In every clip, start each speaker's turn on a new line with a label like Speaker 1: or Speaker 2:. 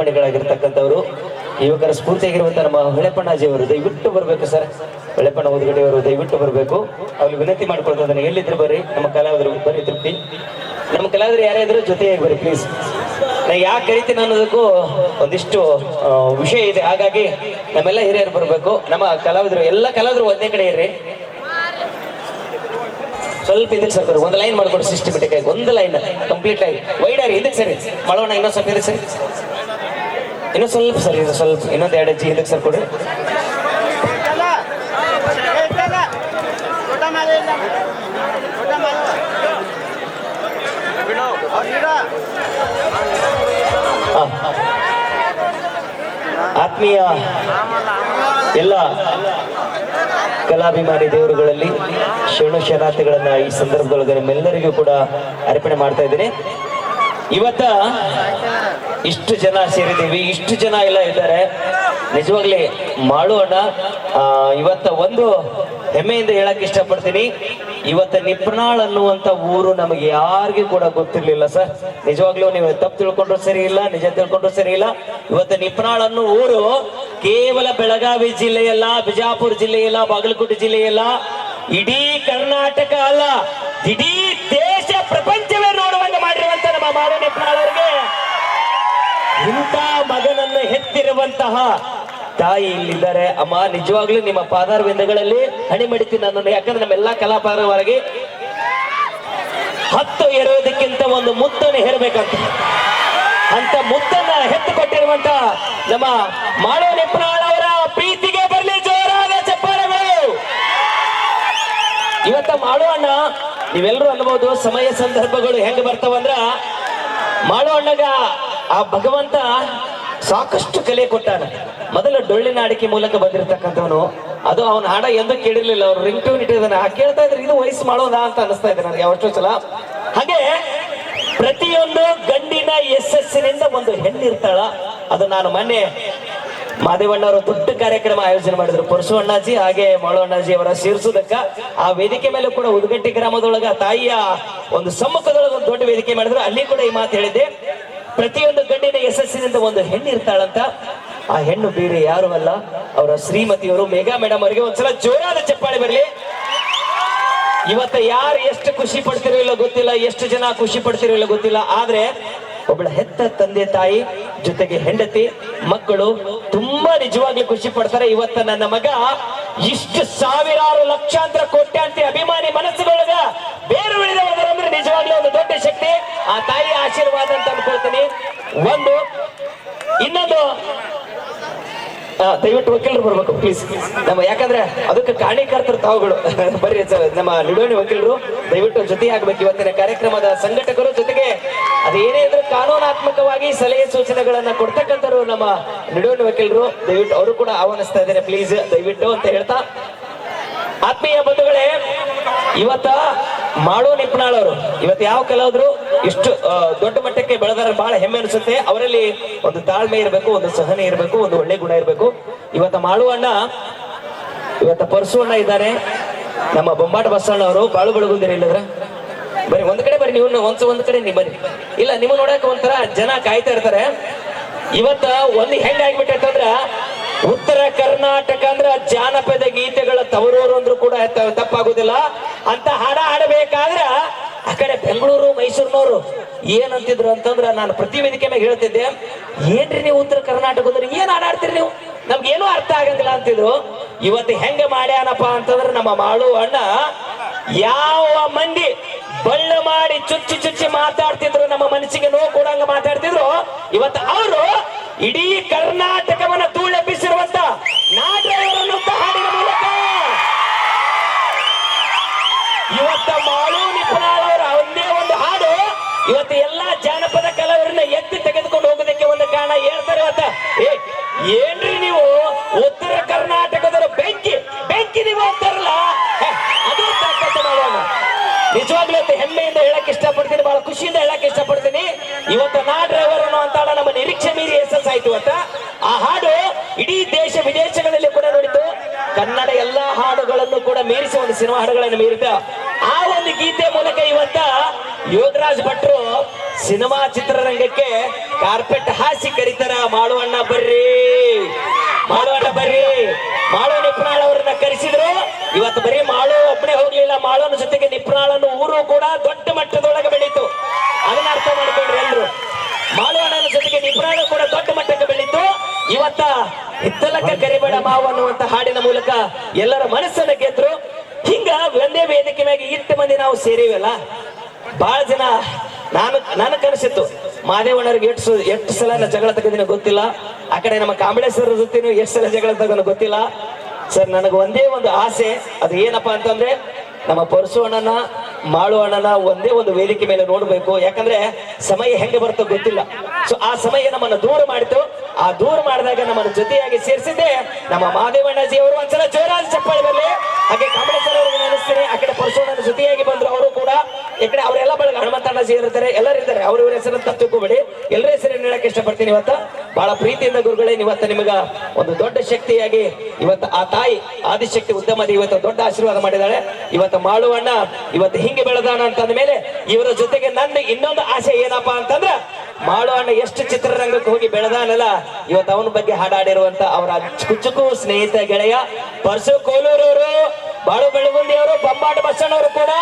Speaker 1: ಮಣಿಗಳಾಗಿರ್ತಕ್ಕಂಥವ್ರು ಯುವಕರ ಸ್ಫೂರ್ತಿಯಾಗಿರುವಂತ ನಮ್ಮ ಹೊಳೆಪಣ್ಣಾಜಿ ಅವರು, ದಯವಿಟ್ಟು ಬರಬೇಕು ಸರ್. ಹೊಳೆಪಣ್ಣ ಓದುಗಡೆ ಅವರು ದಯವಿಟ್ಟು ಬರಬೇಕು. ಅವ್ರಿಗೆ ವಿನಂತಿ ಮಾಡ್ಕೊಳ್ತಾ ಎಲ್ಲಿದ್ರು ಬರ್ರಿ, ನಮ್ಮ ಕಲಾವಿದರು ಬರ್ರಿ ತೃಪ್ತಿ. ನಮ್ಮ ಕಲಾವಿದರು ಯಾರೇ ಇದ್ರು ಜೊತೆಯಾಗಿ ಬರ್ರಿ ಪ್ಲೀಸ್ ನಾ ಯಾಕೆ ಕರಿತೀನಿ ಅನ್ನೋದಕ್ಕೂ ಒಂದಿಷ್ಟು ವಿಷಯ ಇದೆ. ಹಾಗಾಗಿ ನಮ್ಮೆಲ್ಲ ಹಿರಿಯರು ಬರಬೇಕು. ನಮ್ಮ ಕಲಾವಿದರು, ಎಲ್ಲ ಕಲಾವಿದರು ಒಂದೇ ಕಡೆ ಇರ್ರಿ. ಸ್ವಲ್ಪ ಇದಕ್ಕೆ ಸರ್ ಒಂದು ಲೈನ್ ಮಾಡ್ಕೊಡಿ ಸಿಸ್ಟಮೆಟಿಕ್ ಆಗಿ. ಒಂದು ಲೈನ್ ಕಂಪ್ಲೀಟ್ ಆಗಿ. ವೈಡ್ ಆಗಿ. ಇದಕ್ಕೆ ಸರಿ. ಮಾಡೋಣ, ಇನ್ನೊಂದು ಸ್ವಲ್ಪ ಇದಕ್ಕೆ ಸರಿ. ಇನ್ನೂ ಸ್ವಲ್ಪ ಸರ್ ಇದು ಸ್ವಲ್ಪ, ಇನ್ನೊಂದು ಎರಡು ಹೆಜ್ಜೆ ಹಿಂದಕ್ಕೆ ಸರ್ ಕೊಡಿ ಆತ್ಮೀಯ ಎಲ್ಲ ಕಲಾಭಿಮಾನಿ ದೇವರುಗಳಲ್ಲಿ ಶರಣು ಶರಾತಿಗಳನ್ನ ಈ ಸಂದರ್ಭದೊಳಗೆ ನಿಮ್ಮೆಲ್ಲರಿಗೂ ಕೂಡ ಅರ್ಪಣೆ ಮಾಡ್ತಾ ಇದ್ದೀನಿ. ಇವತ್ತ ಇಷ್ಟು ಜನ ಸೇರಿದ್ದೀವಿ, ಇಷ್ಟು ಜನ ಎಲ್ಲ ಇದ್ದಾರೆ. ನಿಜವಾಗ್ಲಿ ಮಾಡೋಣ ಇವತ್ತ ಒಂದು ಹೆಮ್ಮೆಯಿಂದ ಹೇಳಕ್ ಇಷ್ಟಪಡ್ತೀನಿ. ಇವತ್ತ ನಿಪ್ನಾಳ್ ಅನ್ನುವಂತ ಊರು ನಮಗೆ ಯಾರಿಗೂ ಕೂಡ ಗೊತ್ತಿರ್ಲಿಲ್ಲ ಸರ್. ನಿಜವಾಗ್ಲೂ ನೀವು ತಪ್ಪು ತಿಳ್ಕೊಂಡ್ರು ಸರಿ ಇಲ್ಲ, ನಿಜ ತಿಳ್ಕೊಂಡ್ರು ಸರಿ ಇಲ್ಲ. ಇವತ್ತ ನಿಪ್ನಾಳ್ ಅನ್ನೋ ಊರು ಕೇವಲ ಬೆಳಗಾವಿ ಜಿಲ್ಲೆಯಲ್ಲ, ಬಿಜಾಪುರ ಜಿಲ್ಲೆಯಲ್ಲ, ಬಾಗಲಕೋಟೆ ಜಿಲ್ಲೆಯಲ್ಲ, ಇಡೀ ಕರ್ನಾಟಕ ಅಲ್ಲ. ಇಡೀ ದೇಶ ಪ್ರಪಂಚವೇ ನೋಡುವಂಗೆ ಮಾಡಿರುವಂತ ನಮ್ಮ ಮಾರ ನಿಪ್ನಾಳ್ ಅವರಿಗೆ. ಇಂಥ ಮಗನನ್ನು ಹೆತ್ತಿರುವಂತಹ ತಾಯಿ ಇಲ್ಲಿದ್ದಾರೆ. ಅಮ್ಮ, ನಿಜವಾಗ್ಲೂ ನಿಮ್ಮ ಪಾದಾರವಿಂದಗಳಲ್ಲಿ ಹಣಿ ಮಡಿತೀನಿ ನನ್ನನ್ನು ಯಾಕಂದ್ರೆ ನಮ್ಮೆಲ್ಲಾ ಕಲಾಪಾರವಾಗಿ ಹತ್ತು ಎರೋದಕ್ಕಿಂತ ಒಂದು ಮುತ್ತನ್ನು ಹೇರಬೇಕಂತ. ಅಂತ ಮುತ್ತನ್ನ ಹೆತ್ತು ಕೊಟ್ಟಿರುವಂತ ನಮ್ಮ ನಿಪ್ನಾಳ್ ಅವರ ಪ್ರೀತಿಗೆ ಬರಲಿ ಜೋರಾದ ಚಪ್ಪಾಳೆಗಳು. ಇವತ್ತ ಮಾಡೋ ಅಣ್ಣ ನೀವೆಲ್ಲರೂ ಅನ್ಬೋದು, ಸಮಯ ಸಂದರ್ಭಗಳು ಹೆಂಗ್ ಬರ್ತಾವಂದ್ರ ಮಾಡೋ ಅಣ್ಣಗ ಆ ಭಗವಂತ ಸಾಕಷ್ಟು ಕಲೆ ಕೊಟ್ಟಾನ. ಮೊದಲು ಡೊಳ್ಳಿನ ಅಡಿಕೆ ಮೂಲಕ ಬಂದಿರತಕ್ಕಂಥವನು. ಅದು ಅವನ ಹಾಡ ಎಂದು ಕೇಳಿರ್ಲಿಲ್ಲ. ಅವ್ರು ರಿಂಗ್ ಟೂನ್ ಇಟ್ಟಿದ್ದಾನೆ ಆ ಕೇಳ್ತಾ ಇದ್ರೆ ಇದು ವಯಸ್ಸು ಮಾಡೋದಾ ಅಂತ ಅನಿಸ್ತಾ ಇದೆ ನನಗೆ ಅವಷ್ಟೋ ಸಲ. ಹಾಗೆ ಪ್ರತಿಯೊಂದು ಗಂಡಿನ ಯಶಸ್ಸಿನಿಂದ ಒಂದು ಹೆಣ್ಣಿರ್ತಾಳ. ಅದು ನಾನು ಮೊನ್ನೆ ಮಾದೇವಣ್ಣವರು ದೊಡ್ಡ ಕಾರ್ಯಕ್ರಮ ಆಯೋಜನೆ ಮಾಡಿದ್ರು. ಪರಶು ಅಣ್ಣಾಜಿ ಹಾಗೆ ಮಾಳು ಅಣ್ಣಾಜಿ ಅವರ ಸೇರಿಸುವುದಕ್ಕ ಆ ವೇದಿಕೆ ಮೇಲೆ ಕೂಡ ಉದ್ಗಟ್ಟಿ ಗ್ರಾಮದೊಳಗ ತಾಯಿಯ ಒಂದು ಸಮ್ಮುಖದೊಳಗೆ ಒಂದು ದೊಡ್ಡ ವೇದಿಕೆ ಮಾಡಿದ್ರು. ಅಲ್ಲಿ ಕೂಡ ಈ ಮಾತು ಹೇಳಿದ್ದೆ. ಪ್ರತಿಯೊಂದು ಗಂಡಿನ ಯಶಸ್ಸಿನಿಂದ ಒಂದು ಹೆಣ್ಣು ಇರ್ತಾಳಂತ, ಆ ಹೆಣ್ಣು ಬೇರೆ ಯಾರು ಅಲ್ಲ. ಅವರ ಶ್ರೀಮತಿಯವರು ಮೇಘಾ ಮೇಡಮ್ ಅವರಿಗೆ ಒಂದ್ಸಲ ಜೋರಾದ ಚಪ್ಪಾಳೆ ಬರಲಿ. ಇವತ್ತ ಯಾರು ಎಷ್ಟು ಖುಷಿ ಪಡ್ತಿರೋ ಇಲ್ಲ ಗೊತ್ತಿಲ್ಲ, ಎಷ್ಟು ಜನ ಖುಷಿ ಪಡ್ತಿರೋ ಇಲ್ಲ ಗೊತ್ತಿಲ್ಲ. ಆದ್ರೆ ಒಬ್ಬಳ ಹೆತ್ತ ತಂದೆ ತಾಯಿ ಜೊತೆಗೆ ಹೆಂಡತಿ, ಮಕ್ಕಳು ತುಂಬಾ ನಿಜವಾಗ್ಲೂ ಖುಷಿ ಪಡ್ತಾರೆ. ಇವತ್ತ ನನ್ನ ಮಗ ಇಷ್ಟು ಸಾವಿರಾರು ಲಕ್ಷಾಂತರ ಕೋಟ್ಯಾಂತಿ ಅಭಿಮಾನಿ ಮನಸ್ಸುಗಳೊಳಗ ಬೇರೆ ನಿಜವಾಗ್ಲೂ ಒಂದು ದೊಡ್ಡ ಶಕ್ತಿ. ಆ ತಾಯಿ ಆಶೀರ್ವಾದ ಅಂತ ಅನ್ಕೊಳ್ತೀನಿ. ಒಂದು, ಇನ್ನೊಂದು ದಯವಿಟ್ಟು ವಕೀಲರು ಬರ್ಬೇಕು ಪ್ಲೀಸ್ ನಮ್ಮ, ಯಾಕಂದ್ರೆ ಅದಕ್ಕೆ ಕಾರಣೀಕರ್ತರು ತಾವುಗಳು. ಬರ್ರಿ ನಮ್ಮ ನಿಡೋಣಿ ವಕೀಲರು, ದಯವಿಟ್ಟು ಜೊತೆ ಆಗ್ಬೇಕು. ಇವತ್ತಿನ ಕಾರ್ಯಕ್ರಮದ ಸಂಘಟಕರು ಜೊತೆಗೆ ಅದು ಏನೇ ಇದ್ರೂ ಕಾನೂನಾತ್ಮಕವಾಗಿ ಸಲಹೆ ಸೂಚನೆಗಳನ್ನ ಕೊಡ್ತಕ್ಕಂಥವ್ರು ನಮ್ಮ ನಿಡೋಣಿ ವಕೀಲರು. ದಯವಿಟ್ಟು ಅವರು ಕೂಡ ಆಹ್ವಾನಿಸ್ತಾ ಇದ್ದಾರೆ ಪ್ಲೀಸ್ ದಯವಿಟ್ಟು ಅಂತ ಹೇಳ್ತಾ. ಆತ್ಮೀಯ ಬಂಧುಗಳೇ ಇವತ್ತ ಮಾಡೋ ನಿಪ್ನಾಳ್ ಅವರು ಇವತ್ತು ಯಾವ ಕಲಾವಿದ್ರು ಇಷ್ಟು ದೊಡ್ಡ ಮಟ್ಟಕ್ಕೆ ಬೆಳೆದಾರ ಬಹಳ ಹೆಮ್ಮೆ ಅನಿಸುತ್ತೆ. ಅವರಲ್ಲಿ ಒಂದು ತಾಳ್ಮೆ ಇರಬೇಕು, ಒಂದು ಸಹನೆ ಇರಬೇಕು, ಒಂದು ಒಳ್ಳೆ ಗುಣ ಇರಬೇಕು. ಇವತ್ತ ಮಾಡು ಅಣ್ಣ, ಇವತ್ತ ಪರಸು ಅಣ್ಣ ಇದ್ದಾರೆ. ನಮ್ಮ ಬೊಂಬಾಟ ಬಸಣ್ಣ ಅವರು ಬಾಳು ಬೆಳಗುಂದಿರ ಇಲ್ಲದ್ರ? ಬರೀ ಒಂದ್ ಕಡೆ ಬರೀ ನೀವು, ಒಂದ್ಸ ಒಂದ್ ಕಡೆ ನೀವು ಬನ್ನಿ. ಇಲ್ಲ, ನಿಮ್ಮ ನೋಡಕ್ ಒಂಥರ ಜನ ಕಾಯ್ತಾ ಇರ್ತಾರೆ. ಇವತ್ತ ಒಂದು ಹೆಂಗಾಗ್ಬಿಟ್ಟಂದ್ರ ಉತ್ತರ ಕರ್ನಾಟಕ ಅಂದ್ರ ಜಾನಪದ ಗೀತೆಗಳ ತವರೂರು ಅಂದ್ರೂ ಕೂಡ ತಪ್ಪಾಗುದಿಲ್ಲ. ಅಂತ ಹಾಡ ಹಾಡಬೇಕಾದ್ರ ಆ ಕಡೆ ಬೆಂಗಳೂರು, ಮೈಸೂರಿನವರು ಏನಂತಿದ್ರು ಅಂತಂದ್ರ ನಾನು ಪ್ರತಿ ವೇದಿಕೆ ಮೇಲೆ ಹೇಳ್ತಿದ್ದೆ, ಏನ್ರಿ ನೀವು ಉತ್ತರ ಕರ್ನಾಟಕದಲ್ಲಿ ಏನ್ ಹಾಡಾಡ್ತೀರಿ ನೀವು? ನಮ್ಗೇನು ಅರ್ಥ ಆಗಂಗಿಲ್ಲ ಅಂತಿದ್ರು. ಇವತ್ತು ಹೆಂಗ ಮಾಡ್ಯಾನಪ್ಪ ಅಂತಂದ್ರೆ ನಮ್ಮ ಮಾಳು ಅಣ್ಣ ಯಾವ ಮಂದಿ ಬಳ್ಳ ಮಾಡಿ ಚುಚ್ಚಿ ಚುಚ್ಚಿ ಮಾತಾಡ್ತಿದ್ರು, ನಮ್ಮ ಮನಸ್ಸಿಗೆ ನೋವು ಕೊಡಂಗ ಮಾತಾಡ್ತಿದ್ರು. ಇವತ್ತು ಅವರು ಇಡೀ ಕರ್ನಾಟಕವನ್ನ ಧೂಳೆಬ್ಬಿಸಿರುವಂತ ನಾಟಕವನ್ನು ಹಾಡಿನ ಮೂಲಕ ಇವತ್ತ ಮಾಳು ನಿಪುಣಾಳವರ ಒಂದೇ ಒಂದು ಹಾಡು. ಇವತ್ತು ಎಲ್ಲಾ ಜಾನಪದ ಕಲಾವಿದರನ್ನ ಎತ್ತಿ ತೆಗೆದುಕೊಂಡು ಹೋಗೋದಕ್ಕೆ ಒಂದು ಕಾರಣ ಹೇಳ್ತಾರೆ ಇವತ್ತ. ಏನ್ರಿ ನೀವು ಉತ್ತರ ಕರ್ನಾಟಕದವರು ಬೆಂಕಿ ಬೆಂಕಿ ನೀವು ಅಂತಾರಲ್ಲ? ಅದು ತಾಕತ್ತು ಮಾಡೋಣ ನಿಜವಾಗ್ಲೂ ಹೆಮ್ಮೆಯಿಂದ ಹೇಳಕ್ ಇಷ್ಟಪಡ್ತೀನಿ, ಬಹಳ ಖುಷಿಯಿಂದ ಹೇಳಕ್ ಇಷ್ಟಪಡ್ತೀನಿ. ಇವತ್ತು ನಾ ಡ್ರೈವರ್ ಅನ್ನೋ ಅಂತ ನಮ್ಮ ನಿರೀಕ್ಷೆ ಮೀರಿ ಯಶಸ್ ಆಯ್ತು ಇವತ್ತ. ಆ ಹಾಡು ಇಡೀ ದೇಶ ವಿದೇಶಗಳಲ್ಲಿ ಕೂಡ ನೋಡಿತು ಕನ್ನಡ ಎಲ್ಲಾ ಹಾಡುಗಳನ್ನು ಕೂಡ ಮೀರಿಸಿ ಒಂದು ಸಿನಿಮಾ ಹಾಡುಗಳನ್ನು ಮೀರಿತ ಆ ಒಂದು ಗೀತೆ ಮೂಲಕ ಇವತ್ತ ಯೋಗರಾಜ್ ಭಟ್ರು ಸಿನಿಮಾ ಚಿತ್ರರಂಗಕ್ಕೆ ಕಾರ್ಪೆಟ್ ಹಾಸಿ ಕರೀತಾರ. ಮಾಡುವಣ್ಣ ಬರ್ರಿ. ಮಾಡುವಣ್ಣ ಬರ್ರಿ. ಮಾಳು ನಿಪ್ನಾಳ್ ಅವ್ರನ್ನ ಕರೆಸಿದ್ರು. ಇವತ್ತು ಬರೀ ಮಾಳು ಒಬ್ಬನೇ ಹೋಗ್ಲಿಲ್ಲ. ಮಾಳುವನ ಜೊತೆಗೆ ನಿಪ್ನಾಳನ್ನು ಊರು ಕೂಡ ದೊಡ್ಡ ಮಟ್ಟದೊಳಗೆ ಬೆಳೀತು ಅದನ್ನ ಅರ್ಥ ಮಾಡ್ಕೊಂಡ್ರಿ ಎಲ್ರು ಮಾಳುವಣ್ಣನ ಜೊತೆಗೆ ನಿಪ್ರಾಳು ಕೂಡ ದೊಡ್ಡ ಮಟ್ಟಕ್ಕೆ ಬೆಳೀತು ಇವತ್ತ ಹಿತ್ತಲಕ್ಕ ಕರಿಬೇಡ ಮಾವು ಅನ್ನುವಂತ ಹಾಡಿನ ಮೂಲಕ ಎಲ್ಲರ ಮನಸ್ಸನ್ನ ಗೆದ್ರು. ಹಿಂಗ ಒಂದೇ ವೇದಿಕೆ ಮ್ಯಾಗೆ ಇಟ್ಟು ಮಂದಿ ನಾವು ಸೇರಿವಲ್ಲ. ಬಹಳ ಜನ ನಾನು, ನನಗೆ ಕನಸಿತ್ತು ಮಾದೇವಣ್ಣರಿಗೆ ಎಷ್ಟು ಎಷ್ಟು ಸಲ ಜಗಳ ತಗದಿನ ಗೊತ್ತಿಲ್ಲ. ಆ ಕಡೆ ನಮ್ಮ ಕಾಂಬಳೇಶ್ವರ ಜೊತೆನೂ ಎಷ್ಟು ಸಲ ಜಗಳ ತಗೋನ ಗೊತ್ತಿಲ್ಲ. ಸರ್, ನನಗೆ ಒಂದೇ ಒಂದು ಆಸೆ, ಅದು ಏನಪ್ಪಾ ಅಂತಂದ್ರೆ ನಮ್ಮ ಪರಸು ಅಣ್ಣನ, ಮಾಳು ಅಣ್ಣನ ಒಂದೇ ಒಂದು ವೇದಿಕೆ ಮೇಲೆ ನೋಡಬೇಕು. ಯಾಕಂದ್ರೆ ಸಮಯ ಹೆಂಗೆ ಬರುತ್ತೋ ಗೊತ್ತಿಲ್ಲ. ಸೊ ಆ ಸಮಯ ನಮ್ಮನ್ನ ದೂರ ಮಾಡಿತು. ಆ ದೂರ ಮಾಡಿದಾಗ ನಮ್ಮನ್ನು ಜೊತೆಯಾಗಿ ಸೇರಿಸಿದ್ದೆ. ನಮ್ಮ ಮಾದೇವಣ್ಣಜಿ ಅವರು ಒಂದ್ಸಲ ಜೋರಾದ ಚಪ್ಪಾಳೆ ಬರಲಿ. ಹಾಗೆ ಕಾಂಗ್ರೆಸ್ ಅವರು ನೆನೆಸ್ತೀನಿ ಆ ಕಡೆ ನನ್ನ ಜೊತೆಯಾಗಿ ಬಂದ್ರು ಅವರು ಕೂಡ. ಈ ಕಡೆ ಅವರೆಲ್ಲ ಬಳಗ ಹನುಮಂತಣ್ಣಜಿ ಇರ್ತಾರೆ ಎಲ್ಲರೂ ಇದ್ದಾರೆ. ಅವ್ರ ಇವ್ರ ಹೆಸರನ್ನು ತಪ್ಪುಕೋಬೇಡಿ ಎಲ್ಲರ ಹೆಸರನ್ನು ಹೇಳಕ್ಕೆ ಇಷ್ಟಪಡ್ತೀನಿ ಇವತ್ತ. ಬಹಳ ಪ್ರೀತಿಯಿಂದ ಗುರುಗಳೇ ಇವತ್ತ ನಿಮಗ ಒಂದು ದೊಡ್ಡ ಶಕ್ತಿಯಾಗಿ ಇವತ್ತು ಆ ತಾಯಿ ಆದಿಶಕ್ತಿ ಉದ್ಯಮದ ಇವತ್ತು ದೊಡ್ಡ ಆಶೀರ್ವಾದ ಮಾಡಿದಾಳೆ ಇವತ್ತು ಮಾಡುವಣ್ಣ ಇವತ್ತು ಹಿಂಗೆ ಬೆಳೆದಾನ ಅಂತಂದ ಮೇಲೆ ಇವರ ಜೊತೆಗೆ ನನ್ನ ಇನ್ನೊಂದು ಆಸೆ ಏನಪ್ಪಾ ಅಂತಂದ್ರ ಮಾಡುವಣ್ಣ ಎಷ್ಟು ಚಿತ್ರರಂಗಕ್ಕೆ ಹೋಗಿ ಬೆಳೆದಾನಲ್ಲ ಇವತ್ತು ಅವನ ಬಗ್ಗೆ ಹಾಡಾಡಿರುವಂತ ಅವರ ಕುಚ್ಚುಕು ಸ್ನೇಹಿತ ಗೆಳೆಯ ಪರಶು ಕೋಲೂರವರು ಬಾಳು ಬೆಳಗುಂದಿ ಅವರು ಬೊಂಬಾಟ ಬಸಣ್ಣವರು ಕೂಡ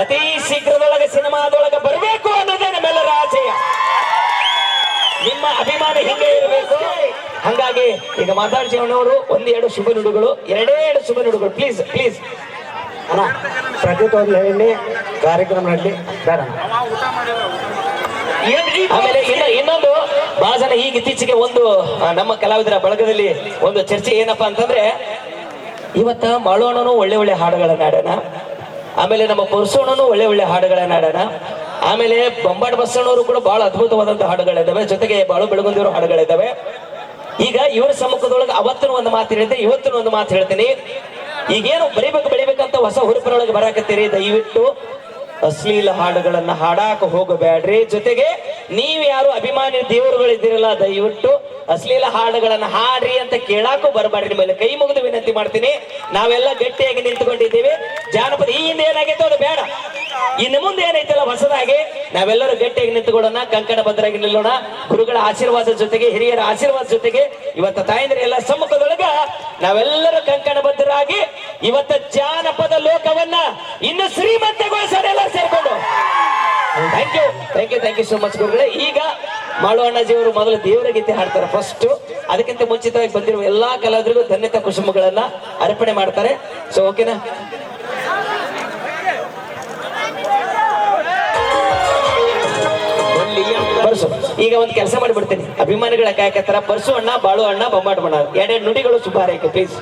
Speaker 1: ಅತಿ ಶೀಘ್ರದೊಳಗೆ ಸಿನಿಮಾದೊಳಗೆ ಬರಬೇಕು ಅನ್ನೋದೇ ನಮ್ಮೆಲ್ಲರ ಆಶಯ ನಿಮ್ಮ ಅಭಿಮಾನ ಹಿಂಗೆ ಇರಬೇಕು. ಹಂಗಾಗಿ ಈಗ ಮಾತಾಡ್ಸಿವಣ್ಣವರು ಒಂದೆರಡು ಶುಭ ನುಡುಗಳು ಎರಡೇ ಎರಡು ಶುಭ ನುಡುಗಳು. ಪ್ಲೀಸ್ ಪ್ಲೀಸ್
Speaker 2: ಅಣ್ಣ ಪ್ರತಿಯೊಂದು ಹೇಳಿ ಕಾರ್ಯಕ್ರಮ ನಡಲಿ. ಬೇಡ.
Speaker 1: ಆಮೇಲೆ ಬಹಳ ಜನ ಈಗ ಇತ್ತೀಚೆಗೆ ಒಂದು ನಮ್ಮ ಕಲಾವಿದರ ಬಳಗದಲ್ಲಿ ಒಂದು ಚರ್ಚೆ ಏನಪ್ಪಾ ಅಂತಂದ್ರೆ, ಇವತ್ತ ಮಾಳೋಣನು ಒಳ್ಳೆ ಒಳ್ಳೆ ಹಾಡುಗಳನ್ನ ಆಡೋಣ ಆಮೇಲೆ ನಮ್ಮ ಪುರುಸೋಣನು ಒಳ್ಳೆ ಒಳ್ಳೆ ಹಾಡುಗಳನ್ನ ಆಡೋಣ ಆಮೇಲೆ ಬೊಂಬಾಟ್ ಬಸ್ಸಣ್ಣವರು ಕೂಡ ಬಹಳ ಅದ್ಭುತವಾದಂತಹ ಹಾಡುಗಳಿದ್ದಾವೆ ಜೊತೆಗೆ ಬಾಳು ಬೆಳಗುಂದಿರೋ ಹಾಡುಗಳಿದ್ದಾವೆ ಈಗ ಇವರ ಸಮ್ಮುಖದೊಳಗೆ ಅವತ್ತಿನ ಒಂದು ಮಾತು ಹೇಳಿದೆ ಇವತ್ತಿನ ಒಂದು ಮಾತು ಹೇಳ್ತೀನಿ. ಈಗೇನು ಬರೀಬೇಕು, ಬೆಳಿಬೇಕಂತ ಹೊಸ ಹುರುಪಿನೊಳಗೆ ಬರಾಕತ್ತೀರಿ, ದಯವಿಟ್ಟು. ಅಶ್ಲೀಲ ಹಾಡುಗಳನ್ನ ಹಾಡಾಕ ಹೋಗಬೇಡ್ರಿ. ಜೊತೆಗೆ ನೀವ್ ಯಾರು ಅಭಿಮಾನಿ ದೇವರುಗಳಿದ್ದೀರಲ್ಲ, ದಯವಿಟ್ಟು ಅಶ್ಲೀಲ ಹಾಡುಗಳನ್ನ ಹಾಡ್ರಿ ಅಂತ ಕೇಳಾಕು ಬರಬಾರ್ರಿ ನಿಮ್ಮಲ್ಲಿ ಕೈ ಮುಗಿದು ವಿನಂತಿ ಮಾಡ್ತೀನಿ. ನಾವೆಲ್ಲ ಗಟ್ಟಿಯಾಗಿ ನಿಂತುಕೊಂಡಿದ್ದೀವಿ. ಜಾನಪದ ಈ ಹಿಂದೆ ಏನಾಗೈತೆ ಅದು ಬೇಡ. ಇನ್ನು ಮುಂದೆ ಏನೈತಲ್ಲ ಹೊಸದಾಗಿ? ನಾವೆಲ್ಲರೂ ಗಟ್ಟಿಯಾಗಿ ನಿಂತುಕೊಳ್ಳೋಣ, ಕಂಕಣ ಭದ್ರಾಗಿ ನಿಲ್ಲೋಣ. ಗುರುಗಳ ಆಶೀರ್ವಾದ ಜೊತೆಗೆ, ಹಿರಿಯರ ಆಶೀರ್ವಾದ ಜೊತೆಗೆ. ಇವತ್ತ ತಾಯಂದ್ರ ಎಲ್ಲ ಸಮ್ಮುಖದೊಳಗ ನಾವೆಲ್ಲರೂ ಕಂಕಣ ಬದ್ಧರಾಗಿ ಇವತ್ತ ಜಾನಪದ ಲೋಕವನ್ನ ಇನ್ನು ಶ್ರೀಮಂತಗೊಳಿಸೋಣ ಎಲ್ಲ ಸೇರ್ಕೊಂಡು. Thank you thank you thank you so much ಗುರುಗಳೇ. ಈಗ ಮಾಳು ಅಣ್ಣಾಜಿಯವರು ಮೊದಲು ದೇವರ ಗೀತೆ ಹಾಡ್ತಾರೆ ಫಸ್ಟ್ ಅದಕ್ಕಿಂತ ಮುಂಚಿತವಾಗಿ ಬಂದಿರುವ ಎಲ್ಲಾ ಕಲಾವಿದರಿಗೂ ಧನ್ಯತಾ ಕುಸುಮಗಳನ್ನ ಅರ್ಪಣೆ ಮಾಡ್ತಾರೆ. ಸೊ ಓಕೆನಾ ಪರ್ಸು ಈಗ ಒಂದು ಕೆಲಸ ಮಾಡಿಬಿಡ್ತೀನಿ. ಅಭಿಮಾನಿಗಳ ಕಾಯಕತ್ತರ ಪರ್ಸು ಅಣ್ಣ, ಬಾಳು ಅಣ್ಣ ಬೊಮ್ಮಾಟ ಬಣ್ಣ ಎರಡೆರಡು ನುಡಿಗಳು ಶುಭ ಹಾರೈಕೆ ಪ್ಲೀಸ್